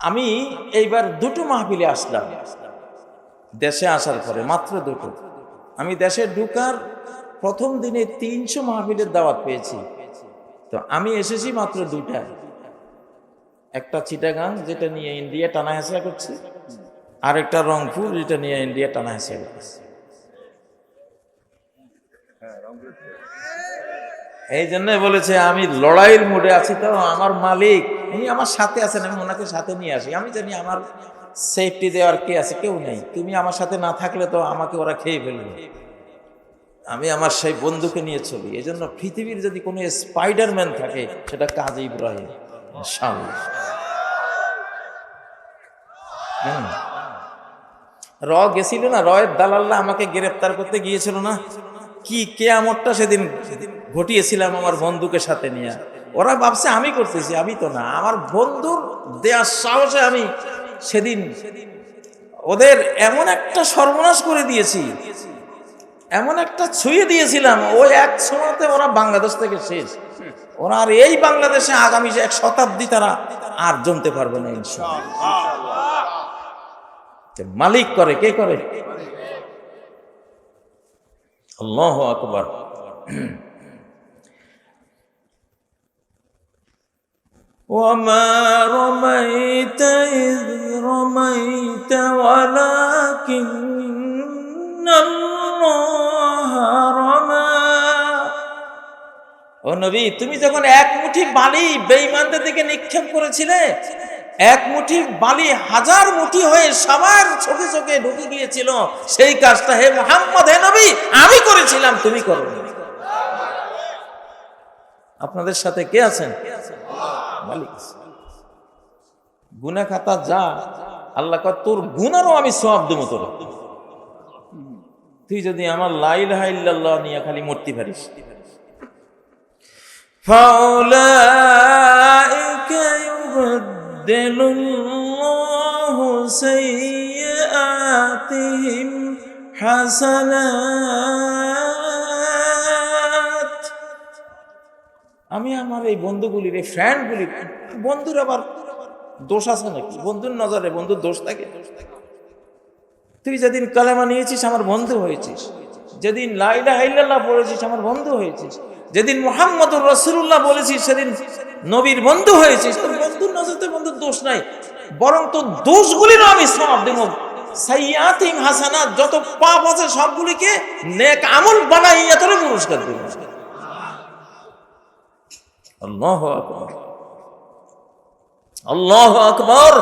আমি এইবার দুটো মাহফিলে আসলাম। দেশে আসার পরে, মাত্র দুটো। আমি দেশে ঢুকার প্রথম দিনে তিনশো মাহফিলের দাওয়াত পেয়েছি। তো আমি এসেছি মাত্র দুটা একটা চিটাগাং, যেটা নিয়ে ইন্ডিয়া টানা হেসা করছে। আর একটা রংপুর, যেটা নিয়ে ইন্ডিয়া টানা হেসা করছে। এই জন্য বলেছে, আমি লড়াইয়ের মুডে আছি তো, আমার মালিক। উনি আমার সাথে আছেন, আমি ওনাকে সাথে নিয়ে আসি। আমি জানি আমার সেফটি দেওয়ার কে আছে, কেউ নেই। তুমি আমার সাথে না থাকলে তো আমাকে ওরা খেয়ে ফেলবে। আমি আমার সেই বন্ধুকে নিয়ে চলি। এই জন্য পৃথিবীর যদি কোনো স্পাইডারম্যান থাকে, সেটা কাজী ইব্রাহিম। র গেছিল না? রয়ের দালাল্লা আমাকে গ্রেপ্তার করতে গিয়েছিল না? কি কেয়ামতটা সেদিন ঘটিয়েছিলাম আমার বন্ধুকে সাথে নিয়ে? ওরা ভাবছে, আমি করতেছি, আমি তো না। আমার বন্ধুর দেওয়ার সাহসে আমি সেদিন ওদের এমন একটা সর্বনাশ করে দিয়েছি, এমন একটা ছুঁয়ে দিয়েছিলাম ওই এক সময়তে ওরা বাংলাদেশ থেকে শেষ। ওরা আর এই বাংলাদেশে আগামী এক শতাব্দী তারা আর জমতে পারবে না মালিক করে, কে করে? আল্লাহ আকবার। وما رميت إذ رميت ولكن الله رمى ও নবী তুমি যখন এক মুঠি বালি বেঈমানদের দিকে নিক্ষেপ করেছিলে এক মুঠি বালি হাজার মুঠি হয়ে সবার চোখে চোখে ঢুকে গিয়েছিল সেই কাজটা হে মোহাম্মদ হে নবী আমি করেছিলাম তুমি করো আপনাদের সাথে কে আছেন মালিক গুনা খাতা যা আল্লাহ কয় তোর গুনারও আমি সব দেবো তোর তুই যদি আমার লাইল হাইল্লাহ নিয়ে খালি মূর্তি পারিস فأولئك يبدل الله سيئاتهم حسنات আমি আমার এই বন্ধুগুলির, এই ফ্রেন্ডগুলির বন্ধুর আবার দোষ আছে নাকি? বন্ধুর নজরে বন্ধুর দোষ থাকে। তুই যেদিন কালেমা নিয়েছিস, আমার বন্ধু হয়েছিস। যেদিন লাইলা হাইল্লাহ পড়েছিস আমার বন্ধু হয়েছিস। যেদিন মোহাম্মদুর রসুল্লাহ বলেছিস, সেদিন নবীর বন্ধু হয়েছিস। তোর বন্ধুর নজরতে বন্ধুর দোষ নাই। বরং তোর দোষগুলিরও আমি সব দেব। সাইয়াতিম হাসানা যত পাপ আছে সবগুলিকে নেক আমল বানাইয়া তোরে পুরস্কার দেব। আল্লাহ আকবর। আল্লাহ আকবর।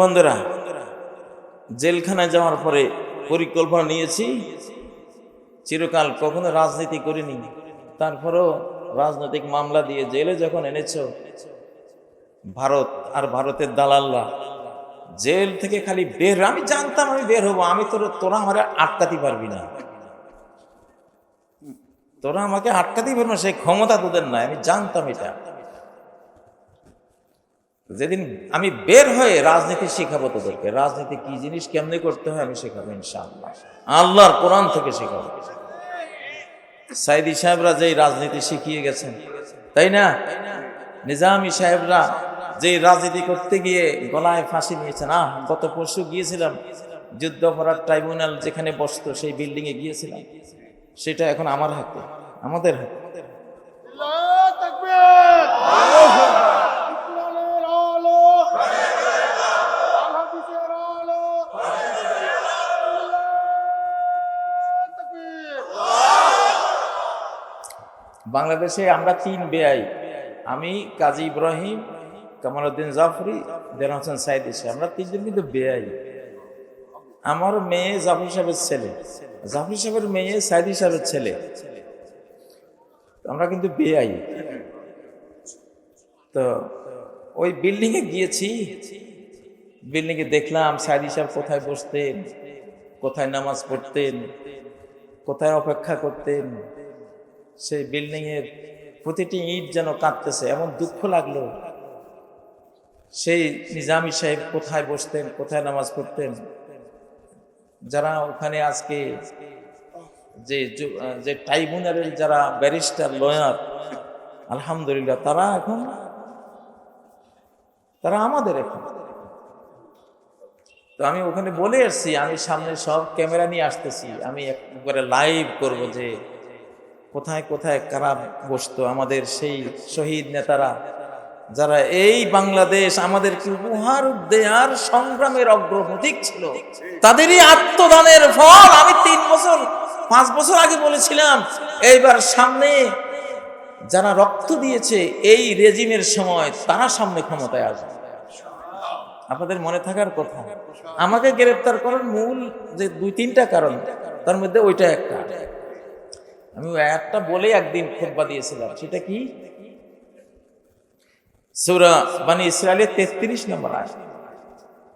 বন্ধুরা, জেলখানায় যাওয়ার পরে পরিকল্পনা নিয়েছি। চিরকাল কখনো রাজনীতি করিনি। তারপরেও রাজনৈতিক মামলা দিয়ে জেলে যখন এনেছ, ভারত আর ভারতের দালাল্লা জেল থেকে খালি বের আমি জানতাম আমি বের হব, আমি তোর তোরা আমার আটকাতে পারবি না। তোরা আমাকে আটকাতেই না, সেই ক্ষমতা তোদের নাই, আমি জানতাম এটা। যেদিন আমি বের হয়ে রাজনীতি শেখাবো তোদেরকে, রাজনীতি কি জিনিস, কেমনে করতে হয় আমি শেখাবো ইনশাআল্লাহ। আল্লাহর কোরআন থেকে শেখাবো। সাইদি সাহেবরা যেই রাজনীতি শিখিয়ে গেছেন, তাই না? নিজামি সাহেবরা যে রাজনীতি করতে গিয়ে গলায় ফাঁসি নিয়েছেন আহ, গত পরশু গিয়েছিলাম যুদ্ধ অপরাধ ট্রাইব্যুনাল যেখানে বসতো, সেই বিল্ডিং এ গিয়েছিলাম। সেটা এখন আমার হাতে আমাদের হাতে। বাংলাদেশে আমরা তিন বেআই। আমি কাজী ইব্রাহিম কামালউদ্দিন জাফরি দেন হোসেন সাইদ আমরা তিনজন কিন্তু বেআই। আমার মেয়ে জাফর সাহেবের ছেলে। জাফর সাহেবের মেয়ে সাইদি সাহেবের ছেলে। আমরা কিন্তু বেআই। তো ওই বিল্ডিং এ গিয়েছি। বিল্ডিং এ দেখলাম সাইদি সাহেব কোথায় বসতেন, কোথায় নামাজ পড়তেন, কোথায় অপেক্ষা করতেন। সেই বিল্ডিং এর প্রতিটি ইট যেন কাঁদতেছে এমন দুঃখ লাগল। সেই নিজামি সাহেব কোথায় বসতেন, কোথায় নামাজ পড়তেন? যারা ওখানে আজকে যে যে ট্রাইব্যুনালের যারা ব্যারিস্টার, লয়ার, আলহামদুলিল্লাহ, তারা এখন, তারা আমাদের এখন। তো আমি ওখানে বলে এসছি, আমি সামনে সব ক্যামেরা নিয়ে আসতেছি, আমি একবারে লাইভ করব যে কোথায় কোথায় কারা বসতো, আমাদের সেই শহীদ নেতারা। যারা এই বাংলাদেশ আমাদেরকে উপহার দেয়ার সংগ্রামের অগ্রপ্রতীক ছিল, তাদেরই আত্মদানের ফল আমি তিন বছর, পাঁচ বছর আগে বলেছিলাম, এইবার সামনে যারা রক্ত দিয়েছে এই রেজিমের সময় তারা সামনে ক্ষমতায় আসবে। আপনাদের মনে থাকার কথা, আমাকে গ্রেপ্তার করার মূল যে দুই তিনটা কারণ, তার মধ্যে ওইটা একটা। আমি একটা বলে একদিন খোদবা দিয়েছিলাম, সেটা কি? সৌরা বানি ইসরায়েলের তেত্রিশ নম্বর আয়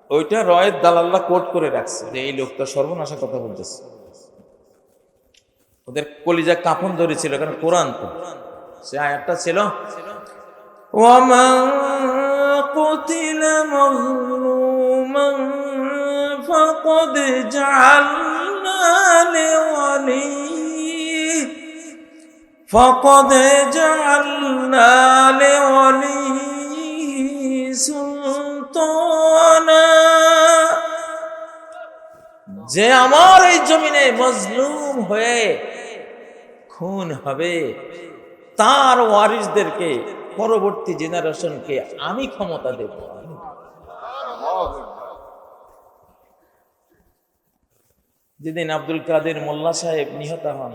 ওইটা রয়ের দালাল্লা কোট করে রাখছে যে এই লোকটা সর্বনাশা কথা বলতেছে ওদের কলিজা কাপন ধরেছিল কারণ কোরআন তো সে আয়াতটা ছিল ومن قتل مظلوما فقد جعلنا لوليه فقد جعلنا لوليه যে আমার এই জমিনে মজলুম হয়ে খুন হবে, তার ওয়ারিসদেরকে, পরবর্তী জেনারেশনকে আমি ক্ষমতা দেব। যেদিন আব্দুল কাদের মোল্লা সাহেব নিহত হন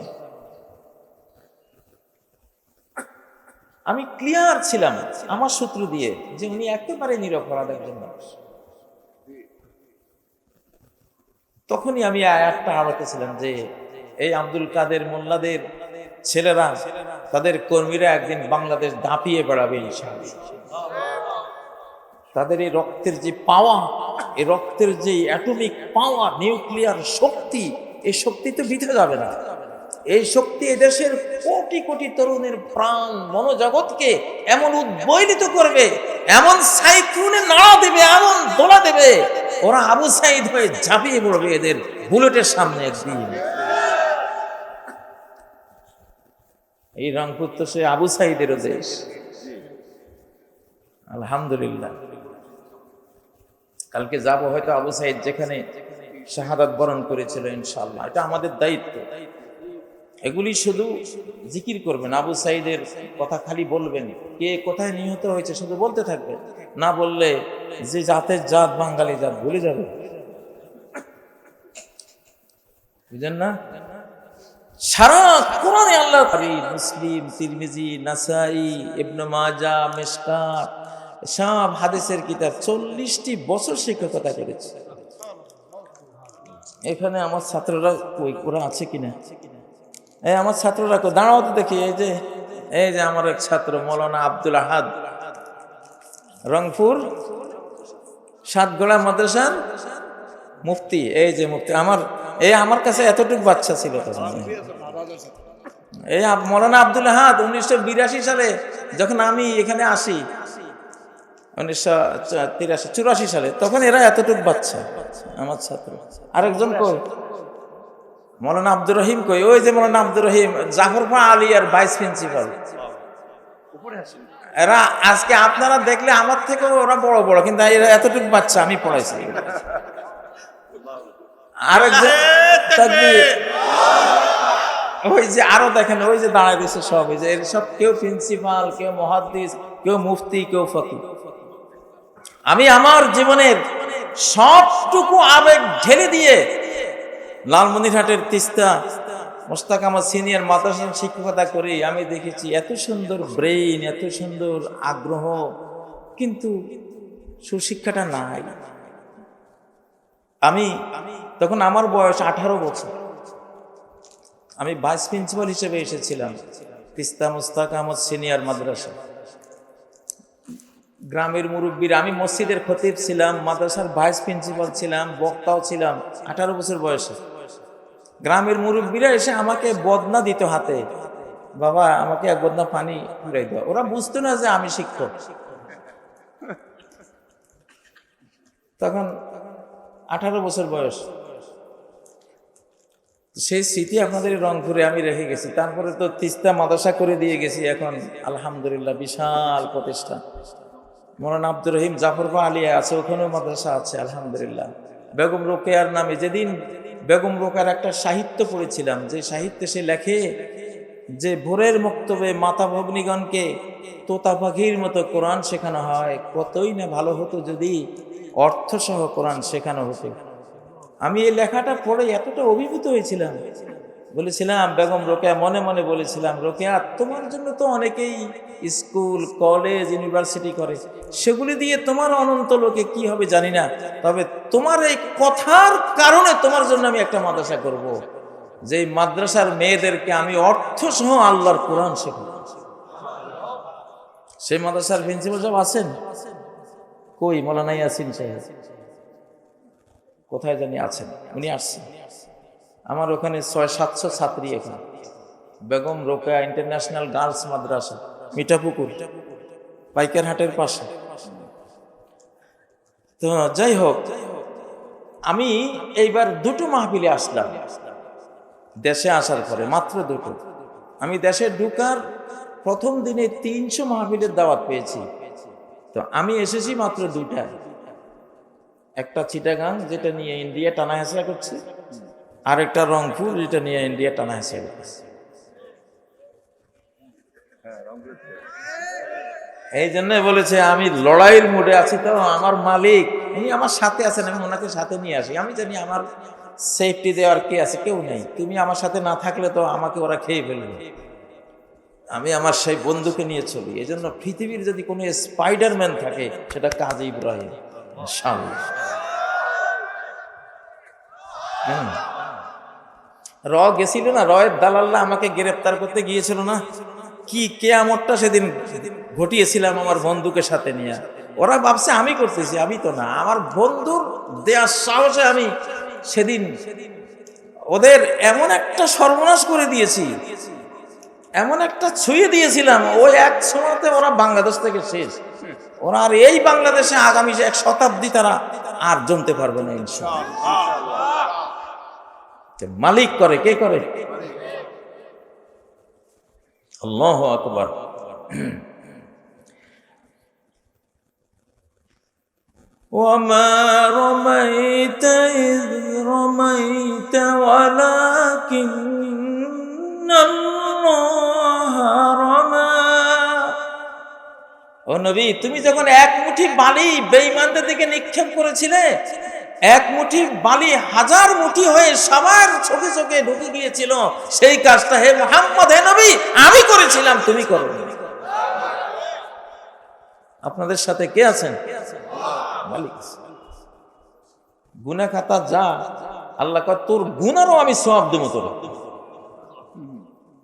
আমি ক্লিয়ার ছিলাম আমার সূত্র দিয়ে যে উনি একেবারে নিরপরাধ একজন মানুষ। তখনই আমি একটা আয়াতটা হারাতেছিলাম যে এই আব্দুল কাদের মোল্লাদের ছেলেরা, তাদের কর্মীরা একদিন বাংলাদেশ দাপিয়ে বেড়াবে তাদের এই রক্তের যে পাওয়া এই রক্তের যে অ্যাটমিক পাওয়া নিউক্লিয়ার শক্তি, এই শক্তি তো বিধে যাবে না। এই শক্তি এদেশের কোটি কোটি তরুণের প্রাণ মনোজগৎকে এমন উদ্বৈলিত করবে, এমন সাইক্লোনে নাড়া দেবে, এমন দোলা দেবে, ওরা আবু সাইদ হয়ে ঝাঁপিয়ে পড়বে এদের বুলেটের সামনে একদিন। এই রংপুর তো সে আবু সাইদেরও দেশ। আলহামদুলিল্লাহ। কালকে যাব হয়তো আবু সাইদ যেখানে শাহাদাত বরণ করেছিল ইনশাল্লাহ এটা আমাদের দায়িত্ব। এগুলি শুধু জিকির করবেন। আবু সাইদের কথা খালি বলবেন। কে কোথায় নিহত হয়েছে শুধু বলতে থাকবেন না বললে যে জাতের জাত বাঙালি জাত ভুলে যাবে। বুঝলেন না? সারা কোরআনে আল্লাহ মুসলিম, তিরমিজি, নাসাই, ইবনে মাজা, মিশকাত, সব হাদিসের কিতাব চল্লিশটি বছর শিক্ষকতা করেছে। এখানে আমার ছাত্ররা কই, ওরা আছে কিনা? এই আমার ছাত্ররা দাঁড়াও তো দেখি, এই যে এই যে আমার এক ছাত্র, মৌলানা আব্দুল আহাদ। রংপুর সাতগোড়া মাদ্রাসার মুফতি, এই যে মুফতি, আমার এই আমার কাছে এতটুকু বাচ্চা ছিল এই মৌলানা আব্দুল আহাদ, উনিশশো বিরাশি সালে যখন আমি এখানে আসি, উনিশশো তিরাশি, চুরাশি সালে, তখন এরা এতটুকু বাচ্চা, আমার ছাত্র। আরেকজন কই? মৌলানা আব্দুর রহিম কই? ওই যে মৌলানা আব্দুর রহিম জাফর পা আলী আর ভাইস প্রিন্সিপাল এরা আজকে আপনারা দেখলে আমার থেকেও ওরা বড় বড় কিন্তু এরা এতটুকু বাচ্চা আমি পড়াইছি। তাকবীর। ওই যে আরও দেখেন ওই যে দাঁড়ায় দিয়েছে সব ওই যে এর সব কেউ প্রিন্সিপাল কেউ মহাদ্দিস কেউ মুফতি কেউ ফকি। আমি আমার জীবনের সবটুকু আবেগ ঢেলে দিয়ে লালমনিরহাটের তিস্তা। মোস্তাক আমার সিনিয়র মাদ্রাসা শিক্ষকতা করি আমি দেখেছি এত সুন্দর ব্রেইন, এত সুন্দর আগ্রহ, কিন্তু সুশিক্ষাটা নাই। আমি তখন আমার বয়স আঠারো বছর। আমি ভাইস প্রিন্সিপাল হিসেবে এসেছিলাম তিস্তা মোস্তাক আহমদ সিনিয়র মাদ্রাসা। গ্রামের মুরব্বীর, আমি মসজিদের খতিব ছিলাম, মাদ্রাসার ভাইস প্রিন্সিপাল ছিলাম, বক্তাও ছিলাম, আঠারো বছর বয়সে। গ্রামের মুরব্বীরা এসে আমাকে বদনা দিত হাতে। বাবা, আমাকে এক বদনা পানি ঘুরাই দাও। ওরা বুঝতো না যে আমি শিক্ষক। তখন আঠারো বছর বয়স। সেই স্মৃতি আপনাদের রংপুরে আমি রেখে গেছি। তারপরে তো তিস্তা মাদ্রাসা করে দিয়ে গেছি এখন। আলহামদুলিল্লাহ, বিশাল প্রতিষ্ঠান। মরান আব্দুর রহিম জাফরবা আলিয়া আছে, ওখানেও মাদ্রাসা আছে, আলহামদুলিল্লাহ। বেগম রোকেয়ার নামে যেদিন বেগম রোকার একটা সাহিত্য পড়েছিলাম, যে সাহিত্যে সে লেখে যে, ভোরের মক্তবে মাতা ভগ্নিগণকে তোতা পাখির মতো কোরআন শেখানো হয়, কতই না ভালো হতো যদি অর্থসহ কোরআন শেখানো হতো। আমি এই লেখাটা পড়ে এতটা অভিভূত হয়েছিলাম বলেছিলাম, বেগম রোকেয়া, মনে মনে বলেছিলাম, রোকেয়া, তোমার জন্য তো অনেকেই স্কুল, কলেজ, ইউনিভার্সিটি করে। সেগুলি দিয়ে তোমার অনন্ত লোকে কি হবে জানি না। তবে তোমার এই কথার কারণে তোমার জন্য আমি একটা মাদ্রাসা করব। যে মাদ্রাসার মেয়েদেরকে আমি অর্থ সহ আল্লাহর কোরআন শেখাবো। সেই মাদ্রাসার প্রিন্সিপাল সাহেব আছেন? কই? মৌলানা ইয়াসিন সাহেব। কোথায় জানি আছেন? উনি আসছেন। আমার ওখানে ছয়, সাতশো ছাত্রী এখানে। বেগম রোকেয়া ইন্টারন্যাশনাল গার্লস মাদ্রাসা, মিঠাপুকুর, পাইকারহাটের পাশে। তো যাই হোক, আমি এইবার দুটো মাহফিলে আসলাম। দেশে আসার পরে, মাত্র দুটো। আমি দেশে ঢুকার প্রথম দিনে তিনশো মাহফিলের দাওয়াত পেয়েছি। তো আমি এসেছি মাত্র দুটা একটা চিটাগাং, যেটা নিয়ে ইন্ডিয়া টানা হেঁচড়া করছে। আর একটা রংপুর যেটা নিয়ে ইন্ডিয়া টানা করছে এই জন্য বলেছে, আমি লড়াইয়ের মুডে আছি তো, আমার মালিক, উনি আমার সাথে আছেন, আমি ওনাকে সাথে নিয়ে আসি। আমি জানি আমার সেফটি দেওয়ার কে আছে, কেউ নেই। তুমি আমার সাথে না থাকলে তো আমাকে ওরা খেয়ে ফেলবে। আমি আমার সেই বন্ধুকে নিয়ে চলি। এই জন্য পৃথিবীর যদি কোনো স্পাইডারম্যান থাকে, সেটা কাজী ইব্রাহিম, ইনশাআল্লাহ। হুম। র গেছিল না, রয়ের দালাল্লা আমাকে গ্রেপ্তার করতে গিয়েছিল না। কি কেয়ামতটা সেদিন ঘটিয়েছিলাম আমার বন্ধুকে সাথে নিয়ে। ওরা ভাবছে, আমি করতেছি, আমি তো না। আমার বন্ধুর দেওয়ার সাহসে আমি সেদিন ওদের এমন একটা সর্বনাশ করে দিয়েছি, এমন একটা ছুঁয়ে দিয়েছিলাম ওই এক সময়তে ওরা বাংলাদেশ থেকে শেষ। ওরা আর এই বাংলাদেশে আগামী এক শতাব্দী তারা আর জমতে পারবে না, ইনশাআল্লাহ। মালিক করে কে করে আল্লাহ আকবার وما رميت إذ رميت ولكن الله رمى ও নবী তুমি যখন এক মুঠি বালি বেঈমানদের দিকে নিক্ষেপ করেছিলে এক মুঠি বালি হাজার মুঠি হয়ে সবার চোখে চোখে ঢুকে গিয়েছিল সেই কাজটা হে মোহাম্মদ হে নবী আমি করেছিলাম তুমি করো আপনাদের সাথে কে আছেন মালিক গুনা খাতা যা আল্লাহ কয় তোর গুনারও আমি সব দেবো তোর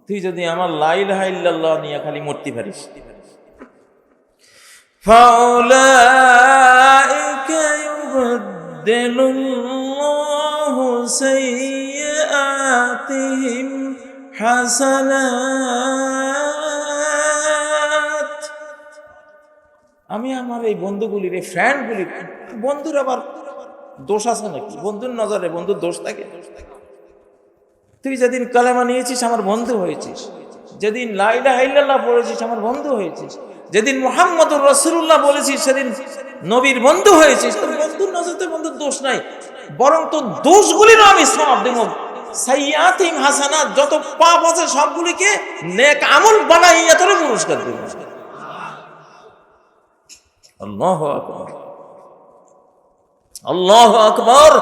তুই যদি আমার লাইল হাইল্লাহ নিয়ে খালি মূর্তি পারিস فأولئك يبدل الله سيئاتهم حسنات আমি আমার এই বন্ধুগুলির এই ফ্রেন্ডগুলির বন্ধুর আবার দোষ আছে নাকি বন্ধুর নজরে বন্ধুর দোষ থাকে তুই যেদিন কালেমা নিয়েছিস আমার বন্ধু হয়েছিস যেদিন লাইলা হাইল্লাহ পড়েছিস আমার বন্ধু হয়েছিস যেদিন মোহাম্মদুর রসুল্লাহ বলেছিস সেদিন নবীর বন্ধু হয়েছিস। তোর বন্ধুর নজরতে বন্ধুর দোষ নাই। বরং তোর দোষগুলিরও আমি সব দেব। হাসানাত, যত পাপ আছে সবগুলিকে নেক আমল পুরস্কার দেব। আল্লাহ আকবার। আল্লাহ আকবর।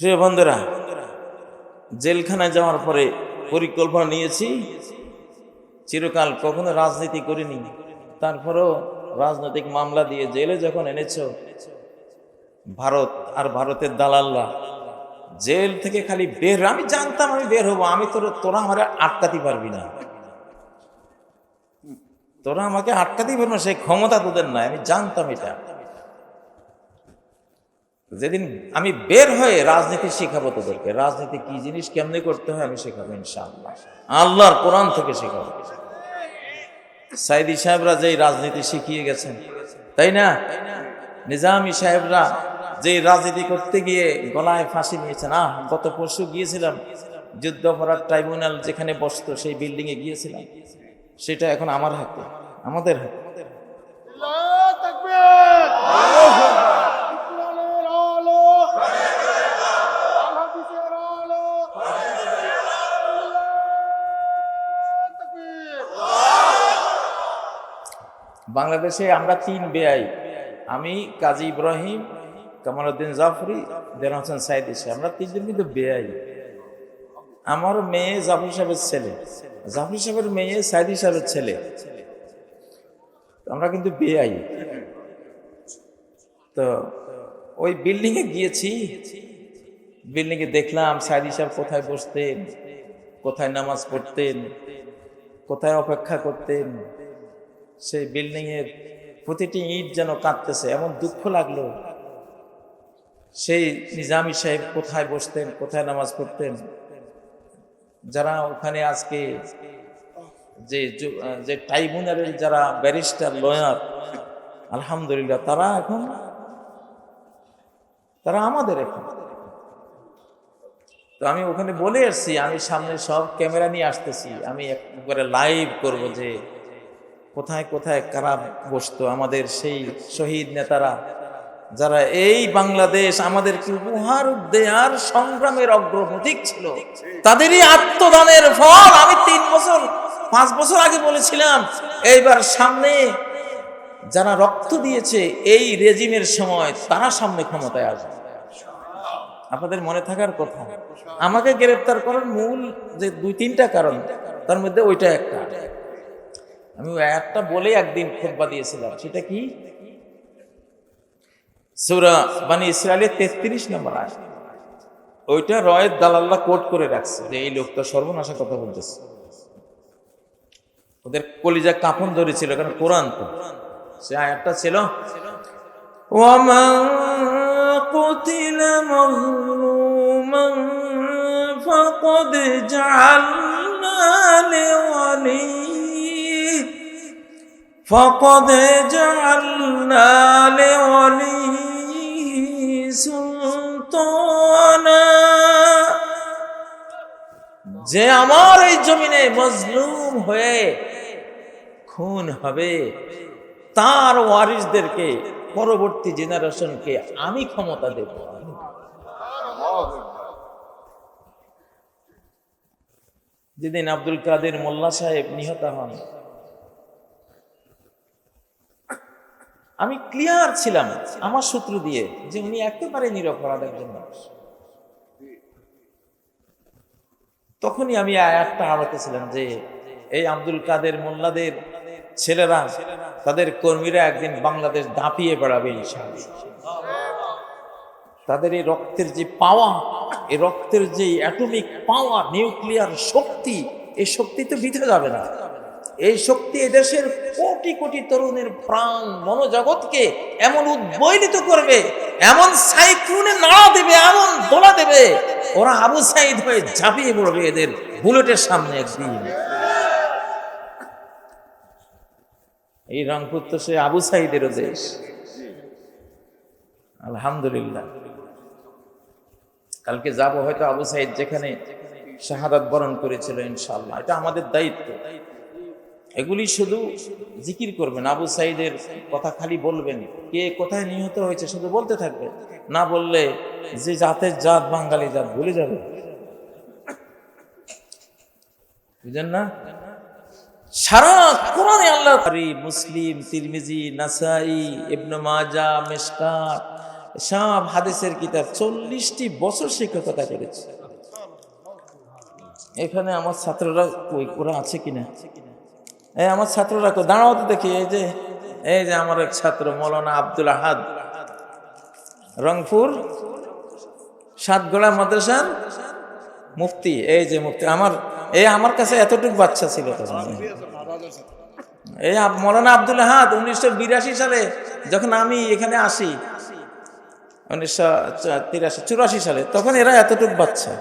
প্রিয় বন্ধুরা, জেলখানায় যাওয়ার পরে পরিকল্পনা নিয়েছি। চিরকাল কখনো রাজনীতি করিনি। তারপরও রাজনৈতিক মামলা দিয়ে জেলে যখন এনেছ, ভারত আর ভারতের দালাল্লা জেল থেকে খালি বের আমি জানতাম আমি বের হব, আমি তোর, তোরা আমার আটকাতে পারবি না। তোরা আমাকে আটকাতেই পারবি না, সেই ক্ষমতা তোদের নাই, আমি জানতাম এটা। যেদিন আমি বের হয়ে রাজনীতি শেখাবো তোদেরকে, রাজনীতি কি জিনিস কেমনে করতে হয় আমি শেখাবো ইনশাআল্লাহ। আল্লাহর কোরআন থেকে শেখাবো। সাইদি সাহেবরা যেই রাজনীতি শিখিয়ে গেছেন, তাই না? নিজামি সাহেবরা যে রাজনীতি করতে গিয়ে গলায় ফাঁসি নিয়েছেন না গত পরশু গিয়েছিলাম যুদ্ধ অপরাধ ট্রাইব্যুনাল যেখানে বসতো, সেই বিল্ডিং এ গিয়েছিলাম। সেটা এখন আমার হাতে, আমাদের হাতে লিল্লাহ তাকবীর ইসলামের আলো আল হাদিসের আলো লিল্লাহ তাকবীর বাংলাদেশে আমরা তিন বেআই আমি কাজী ইব্রাহিম, কামালউদ্দিন জাফরি, দেন হোসেন সাইদ ইসা আমরা তিনজন কিন্তু বেআই আমার মেয়ে জাফর সাহেবের ছেলে। জাফর সাহেবের মেয়ে সাইদি সাহেবের ছেলে। আমরা কিন্তু বেআই তো ওই বিল্ডিংয়ে গিয়েছি। বিল্ডিংয়ে দেখলাম সাইদি সাহেব কোথায় বসতেন, কোথায় নামাজ পড়তেন, কোথায় অপেক্ষা করতেন। সেই বিল্ডিং এর প্রতিটি ইট যেন কাঁদতেছে, এমন দুঃখ লাগল। সেই নিজামী সাহেব কোথায় বসতেন, কোথায় নামাজ পড়তেন? যারা ওখানে আজকে যে যে ট্রাইব্যুনালের যারা ব্যারিস্টার লয়ার আলহামদুলিল্লাহ, তারা এখন, তারা আমাদের এখন। তো আমি ওখানে বলে এসছি আমি সামনে সব ক্যামেরা নিয়ে আসতেছি, আমি একবারে লাইভ করব যে কোথায় কোথায় কারা বসতো? আমাদের সেই শহীদ নেতারা, যারা এই বাংলাদেশ আমাদেরকে উপহার দেয়ার সংগ্রামের অগ্রপ্রতীক ছিল, তাদেরই আত্মদানের ফল আমি তিন বছর, পাঁচ বছর আগে বলেছিলাম, এইবার সামনে যারা রক্ত দিয়েছে এই রেজিমের সময় তারা সামনে ক্ষমতায় আসবে। আপনাদের মনে থাকার কথা, আমাকে গ্রেপ্তার করার মূল যে দুই তিনটা কারণ, তার মধ্যে ওইটা একটা। আমি ওই একটা বলে একদিন খোদবা দিয়েছিলাম সেটা কি সুরা বানি ইসরায়েলের তেত্রিশ নম্বর আয় ওইটা রয়ের দালাল্লা কোট করে রাখছে যে এই লোকটা সর্বনাশা কথা বলতেছে ওদের কলিজা কাপন ধরেছিল কারণ কোরআন তো সে আয়াতটা ছিল ومن قتل مظلوما فقد جعلنا لوليه فقد جعلنا لوليه سلطانا যে আমার এই জমিনে মজলুম হয়ে খুন হবে তার ওয়ারিসদেরকে পরবর্তী জেনারেশনকে আমি ক্ষমতা দেব যেদিন আব্দুল কাদের মোল্লা সাহেব নিহত হন আমি ক্লিয়ার ছিলাম আমার সূত্র দিয়ে যে উনি একেবারে নিরপরাধ একজন মানুষ। তখনই আমি একটা আয়াতটা হারাতেছিলাম যে এই আব্দুল কাদের মোল্লাদের ছেলেরা, তাদের কর্মীরা একদিন বাংলাদেশ দাপিয়ে বেড়াবে তাদের এই রক্তের যে পাওয়া এই রক্তের যে অ্যাটমিক পাওয়া নিউক্লিয়ার শক্তি, এই শক্তি তো বিধে যাবে না। এই শক্তি এদেশের কোটি কোটি তরুণের প্রাণ মনোজগৎকে এমন উদ্বৈলিত করবে, এমন সাইক্লোনে নাড়া দেবে, এমন দোলা দেবে, ওরা আবু সাইদ হয়ে ঝাঁপিয়ে পড়বে এদের বুলেটের সামনে একদিন। এই রংপুর তো সে আবু সাইদেরও দেশ। আলহামদুলিল্লাহ। কালকে যাব হয়তো আবু সাইদ যেখানে শাহাদাত বরণ করেছিল ইনশাল্লাহ এটা আমাদের দায়িত্ব। এগুলি শুধু জিকির করবেন। আবু সাইদের কথা খালি বলবেন। কে কোথায় নিহত হয়েছে শুধু বলতে থাকবে। না বললে যে জাতের জাত বাঙালি জাত ভুলে যাবে। বুঝলেন না? সারা কোরআনে আল্লাহ মুসলিম, তিরমিজি, নাসাই, ইবনে মাজা, মিশকাত, সব হাদিসের কিতাব চল্লিশটি বছর শিক্ষকতা করেছে। এখানে আমার ছাত্ররা ওরা আছে কিনা? এই আমার ছাত্ররা দাঁড়াও তো দেখি, এই যে এই যে আমার এক ছাত্র, মৌলানা আব্দুল আহাদ। রংপুর সাতগোড়া মাদ্রাসার মুফতি, এই যে মুফতি, আমার এই আমার কাছে এতটুকু বাচ্চা ছিল এই মৌলানা আব্দুল আহাদ, উনিশশো বিরাশি সালে যখন আমি এখানে আসি, উনিশশো তিরাশি, চুরাশি সালে, তখন এরা এতটুকু বাচ্চা,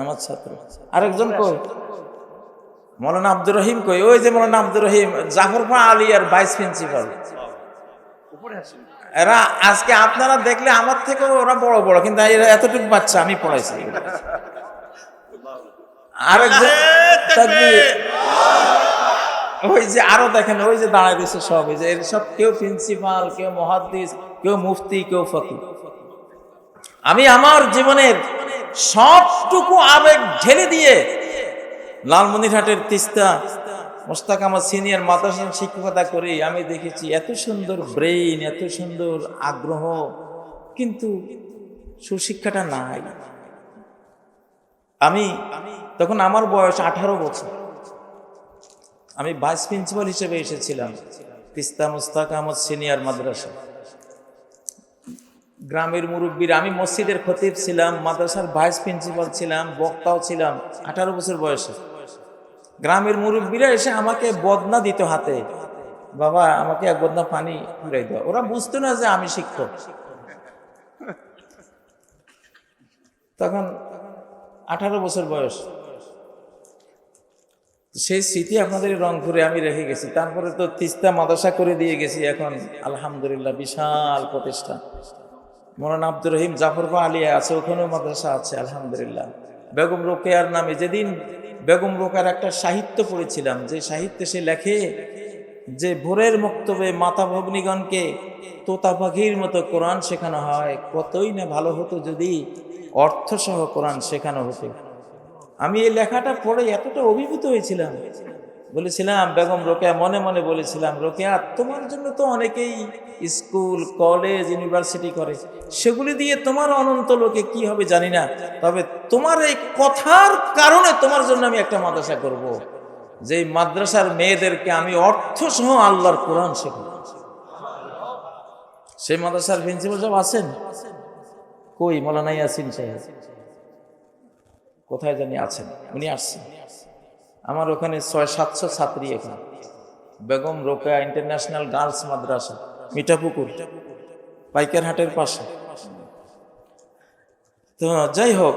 আমার ছাত্র। আরেকজন কই? মৌলানা আব্দুর রহিম কই? ওই যে মৌলানা আব্দুর রহিম জাফর ফা আলী আর ভাইস প্রিন্সিপাল এরা আজকে আপনারা দেখলে আমার থেকেও ওরা বড় বড় কিন্তু এরা এতটুকু বাচ্চা আমি পড়াইছি। আরেকজন। ওই যে আরও দেখেন ওই যে দাঁড়ায় রয়েছে সব ওই যে এর সব কেউ প্রিন্সিপাল কেউ মহাদ্দিস কেউ মুফতি কেউ ফকি। আমি আমার জীবনের সবটুকু আবেগ ঢেলে দিয়ে লালমনিরহাটের তিস্তা। মোস্তাক আমার সিনিয়র মাদ্রাসা শিক্ষকতা করি আমি দেখেছি এত সুন্দর ব্রেইন, এত সুন্দর আগ্রহ, কিন্তু সুশিক্ষাটা নাই। আমি তখন আমার বয়স আঠারো বছর। আমি ভাইস প্রিন্সিপাল হিসেবে এসেছিলাম তিস্তা মুস্তাক আহমদ সিনিয়র মাদ্রাসা। গ্রামের মুরব্বীর, আমি মসজিদের খতিব ছিলাম, মাদ্রাসার ভাইস প্রিন্সিপাল ছিলাম, বক্তাও ছিলাম, আঠারো বছর বয়সে। গ্রামের মুরব্বীরা এসে আমাকে বদনা দিত হাতে। বাবা, আমাকে এক বদনা পানি ঘুরাই দাও। ওরা বুঝতো না যে আমি শিক্ষক। তখন আঠারো বছর বয়স। সেই স্মৃতি আপনাদের রংপুরে আমি রেখে গেছি। তারপরে তো তিস্তা মাদ্রাসা করে দিয়ে গেছি এখন। আলহামদুলিল্লাহ, বিশাল প্রতিষ্ঠান মৌলানা আব্দুর রহিম জাফরবা আলিয়া আছে, ওখানেও মাদ্রাসা আছে, আলহামদুলিল্লাহ। বেগম রোকেয়ার নামে যেদিন বেগম রোকার একটা সাহিত্য পড়েছিলাম, যে সাহিত্যে সে লেখে যে ভোরের মক্তবে মাতা ভগ্নিগণকে তোতা পাখির মতো কোরআন শেখানো হয়, কতই না ভালো হতো যদি অর্থসহ কোরআন শেখানো হতো। আমি এই লেখাটা পড়ে এতটা অভিভূত হয়েছিলাম বলেছিলাম, বেগম রোকেয়া, মনে মনে বলেছিলাম, রোকেয়া, তোমার জন্য তো অনেকেই স্কুল, কলেজ, ইউনিভার্সিটি করে। সেগুলি দিয়ে তোমার অনন্ত লোকে কি হবে জানি না। তবে তোমার এই কথার কারণে তোমার জন্য আমি একটা মাদ্রাসা করব। যে মাদ্রাসার মেয়েদেরকে আমি অর্থ সহ আল্লাহর কোরআন শেখাবো। সেই মাদ্রাসার প্রিন্সিপাল সব আছেন? কই? মৌলানা ইয়াসিন সাহেব। কোথায় জানি আছেন? উনি আসছেন। আমার ওখানে ছয়, সাতশো ছাত্রী এখানে। বেগম রোকেয়া ইন্টারন্যাশনাল গার্লস মাদ্রাসা, মিঠাপুকুর, পাইকারহাটের পাশে। তো যাই হোক